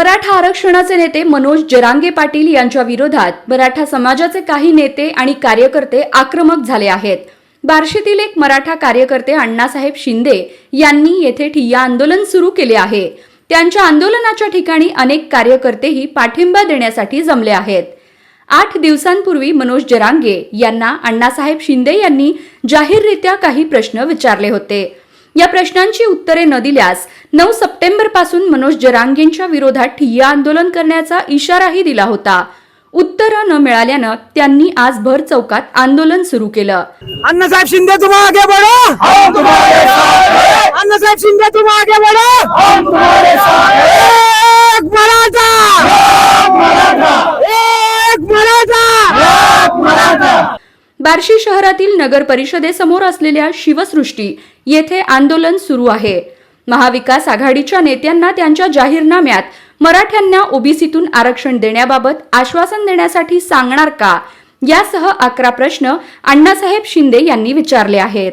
मराठा आरक्षणाचे नेते मनोज जरांगे पाटील यांच्या विरोधात मराठा समाजाचे काही नेते आणि कार्यकर्ते आक्रमक झाले आहेत. बार्शीतील एक मराठा कार्यकर्ते अण्णासाहेब शिंदे यांनी येथे ठिय्या आंदोलन सुरू केले आहे. त्यांच्या आंदोलनाच्या ठिकाणी अनेक कार्यकर्तेही पाठिंबा देण्यासाठी जमले आहेत. आठ दिवसांपूर्वी मनोज जरांगे यांना अण्णासाहेब शिंदे यांनी जाहीररित्या काही प्रश्न विचारले होते. या प्रश्नांची उत्तरे न दिल्यास नऊ सप्टेंबरपासून मनोज जरांगेंच्या विरोधात ठिय्या आंदोलन करण्याचा इशाराही दिला होता. उत्तरं न मिळाल्यानं त्यांनी आज भर चौकात आंदोलन सुरू केलं. अण्णासाहेब शिंदे तुम आगे बढ़ो! अण्णासाहेब शिंदे तुम आगे बढ़ो! एक मराठा एक मराठा! एक मराठा! बार्शी शहरातील नगर परिषदेसमोर असलेल्या शिवसृष्टी येथे आंदोलन सुरू आहे. महाविकास आघाडीच्या नेत्यांना त्यांच्या जाहीरनाम्यात मराठ्यांना ओबीसीतून आरक्षण देण्याबाबत आश्वासन देण्यासाठी सांगणार का? यासह अकरा प्रश्न अण्णासाहेब शिंदे यांनी विचारले आहेत.